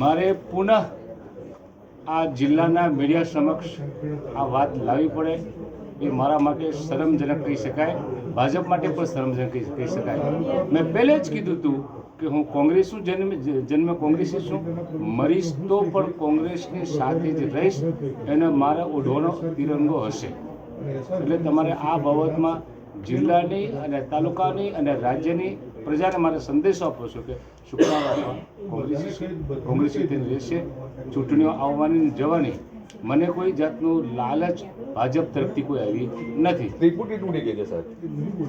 મારે પુનઃ આ જિલ્લાના મીડિયા સમક્ષ આ વાત લાવવી પડે. એ મારા માટે શરમજનક કહી શકાય. ભાજપ માટે પણ શરમજનક કહી શકાય. મેં પહેલે જ કીધું હતું કે હું કોંગ્રેસનું જન્મ જન્મ કોંગ્રેસી છું મરીશ તો પણ કોંગ્રેસની સાથે જ રહીશ. એને મારા ઓઢવાનો તિરંગો હશે. એટલે તમારે આ બાબતમાં જિલ્લાની અને તાલુકાની અને રાજ્યની પ્રજાને મારે સંદેશો આપો છો કે શુક્રવાર કોંગ્રેસી કોંગ્રેસી રહેશે ચૂંટણીઓ આવવાની જવાની. મને કોઈ જાતનું લાલચ ભાજપ તરફથી કોઈ આવી નથી. ત્રિપુટી તૂટી ગઈ છે સાહેબ.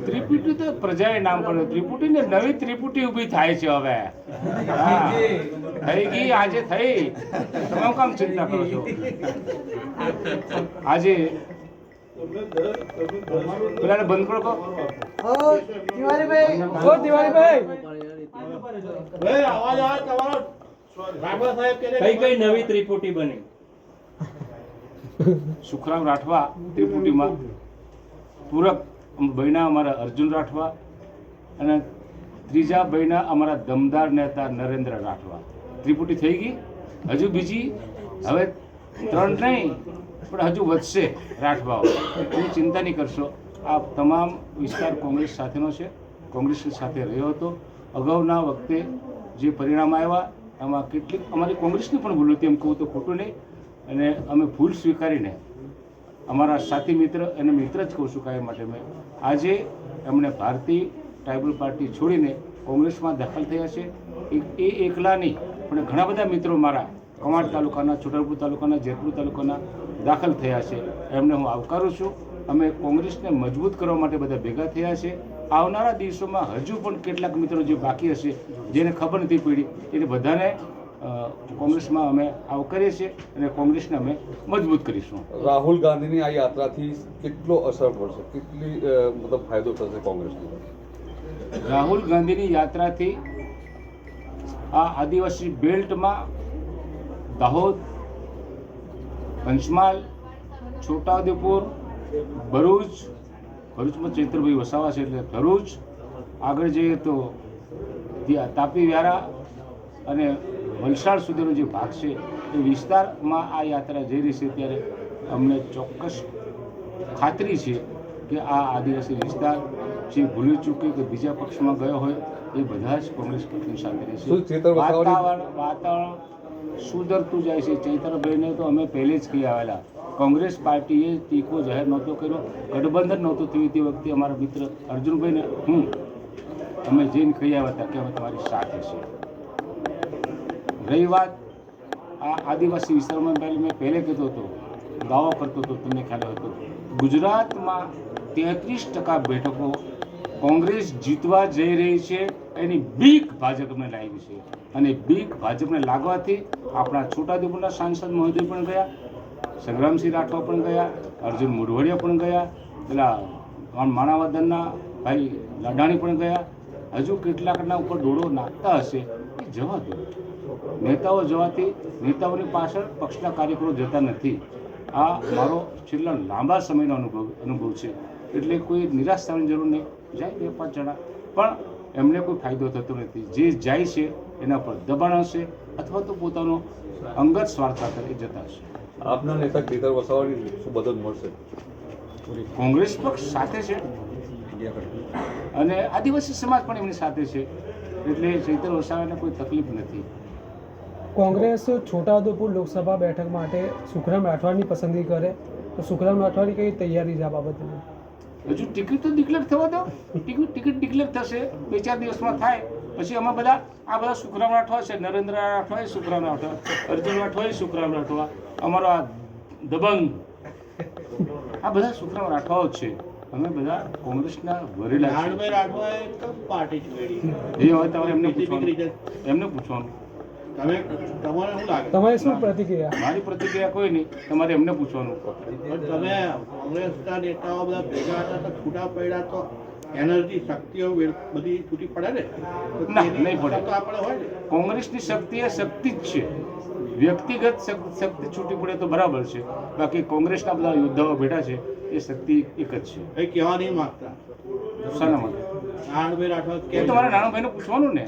ત્રિપુટી તો પ્રજાએ નામ પડ્યું ત્રિપુટી ને નવી ત્રિપુટી ઊભી થાય છે હવે. થઈ ગઈ આજે થઈ. તમે કામ ચિંતા કરો છો. આજે પેલાને બંધ કરો કહો કઈ કઈ નવી ત્રિપુટી બની? સુખરામ રાઠવા ત્રિપુટીમાં. પૂરક ભાઈના અમારા અર્જુન રાઠવા અને ત્રીજા ભાઈના અમારા દમદાર નેતા નરેન્દ્ર રાઠવા. ત્રિપુટી થઈ ગઈ? હજુ બીજી? હવે ત્રણ નહીં. પણ હજુ વધશે રાઠવાઓ એની ચિંતા નહીં કરશો. આ તમામ વિસ્તાર કોંગ્રેસ સાથેનો છે. કોંગ્રેસ સાથે રહ્યો હતો. અગાઉના વખતે જે પરિણામ આવ્યા, એમાં કેટલીક અમારી કોંગ્રેસની પણ ભૂલ હતી, એમ કહું તો ખોટું નહીં. અને અમે ભૂલ સ્વીકારીને અમારા સાથી મિત્ર અને મિત્ર જ કહું છું કાંઈ માટે મેં, આજે એમણે ભારતીય ટ્રાઇબલ પાર્ટી છોડીને કોંગ્રેસમાં દાખલ થયા છે. એ એકલા નહીં, પણ ઘણા બધા મિત્રો મારા કવાંટ તાલુકાના છોટાઉદેપુર તાલુકાના જેતપુર તાલુકાના દાખલ થયા છે. એમને હું આવકારું છું. અમે કોંગ્રેસને મજબૂત કરવા માટે બધા ભેગા થયા છે. આવનારા દિવસોમાં હજુ પણ કેટલાક મિત્રો જે બાકી હશે જેને ખબર નથી પડી એને બધાને કોંગ્રેસમાં અમે આવકારીએ છીએ અને કોંગ્રેસને અમે મજબૂત કરીશું. રાહુલ ગાંધીની આ યાત્રાથી કેટલો અસર પડશે? કેટલી મતલબ ફાયદો થશે કોંગ્રેસને? રાહુલ ગાંધીની યાત્રાથી આ આદિવાસી બેલ્ટમાં દાહોદ પંચમહાલ છોટાઉદેપુર ભરૂચ. ભરૂચમાં ચૈત્રભાઈ વસાવા છે એટલે ભરૂચ. આગળ જઈએ તો તાપી વ્યારા અને વલસાડ સુધીનો જે ભાગ છે એ વિસ્તારમાં આ યાત્રા જઈ રહી છે ત્યારે અમને ચોક્કસ ખાતરી છે કે આ આદિવાસી વિસ્તાર જે ભૂલી ચૂકે કે બીજા પક્ષમાં ગયો હોય એ બધા જ કોંગ્રેસ પક્ષની સાથે રહેશે. વાતાવરણ વાતાવરણ સુધરતું જાય છે? ચૈતરભાઈને તો અમે પહેલે જ કહી આવેલા. કોંગ્રેસ પાર્ટીએ તીખો જાહેર નહોતો કર્યો, ગઠબંધન નહોતું થયું તે વખતે અમારા મિત્ર અર્જુનભાઈને. હું, અમે જઈને કહી આવ્યા હતા કે અમે તમારી સાથે છે રહી વાત આ આદિવાસી વિસ્તારમાં પહેલાં મેં પહેલે કીધો હતો, દાવો કરતો હતો, તમને ખ્યાલ હતો ગુજરાતમાં તેત્રીસ ટકા બેઠકો કોંગ્રેસ જીતવા જઈ રહી છે. એની બીક ભાજપને લાગી છે. અને બીક ભાજપને લાગવાથી આપણા છોટાઉદેપુરના સાંસદ મહોદય પણ ગયા, સંગ્રામસિંહ રાઠવા પણ ગયા, અર્જુન મુરવડિયા પણ ગયા, પેલા માણાવદનના ભાઈ લડાણી પણ ગયા. હજુ કેટલાકના ઉપર દોડો નાખતા હશે એ જવા દો. નેતાઓ જવાથી નેતાઓની પાછળ પક્ષના કાર્યકરો જતા નથી. આ મારો છેલ્લા લાંબા સમયનો અનુભવ અનુભવ છે. એટલે કોઈ નિરાશ થવાની જરૂર નહીં. જાય બે પાંચ જણા. પણ એમને કોઈ ફાયદો થતો નથી. જે જાય છે એના પર દબાણ હશે અથવા તો પોતાનો અંગત સ્વાર્થ ખાતર એ જતા હશે. આપના નેતા કેતર વસાવાની શું મદદ મળશે? કોંગ્રેસ પક્ષ સાથે છે. અને આદિવાસી સમાજ પણ એમની સાથે છે. એટલે ચૈતર વસાવાને કોઈ તકલીફ નથી. કોંગ્રેસ છોટાઉદેપુર લોકસભા બેઠક માટે સુખરામ રાઠવાની પસંદગી કરે. તો સુખરામ રાઠવાની કઈ તૈયારી છે આ બાબતની? હજુ ટિકિટ તો ડિક્લેર થવા દો. ટિકિટ ટિકિટ ડિક્લેર થશે. બે ચાર દિવસમાં થાય. પછી અમે બધા આ બધા સુખરામ રાઠવા છે. નરેન્દ્ર રાઠવા એ સુખરામ રાઠવા. અર્જુન રાઠવા એ સુખરામ રાઠવા. અમારો આ દબંગ. આ બધા સુખરામ રાઠવાઓ છે. અમે બધા કોંગ્રેસના વરેલા પાર્ટી એ હવે તમારે એમને પૂછવાનું. એમને પૂછવાનું. તમે તમારે શું લાગે? તમારી શું પ્રતિક્રિયા? મારી પ્રતિક્રિયા કોઈ નહીં. તમારે એમને પૂછવાનું. પણ તમે કોંગ્રેસના નેતાઓ બધા ભેગા હતા તો છૂટા પડ્યા તો એનર્જી શક્તિઓ બધી છૂટી પડે ને? ના, નહીં પડે. તો આપણે હોય ને? કોંગ્રેસની શક્તિ એ શક્તિ જ છે. વ્યક્તિગત શક્તિ છૂટી પડે તો બરાબર છે. બાકી કોંગ્રેસના બધા યોદ્ધાઓ બેઠા છે એ શક્તિ એક જ છે. એ કહેવા નહીં માગતા. શાના માટે. નારણભાઈ રાઠવા કે તમારે નાણું ભાઈને પૂછવાનું ને.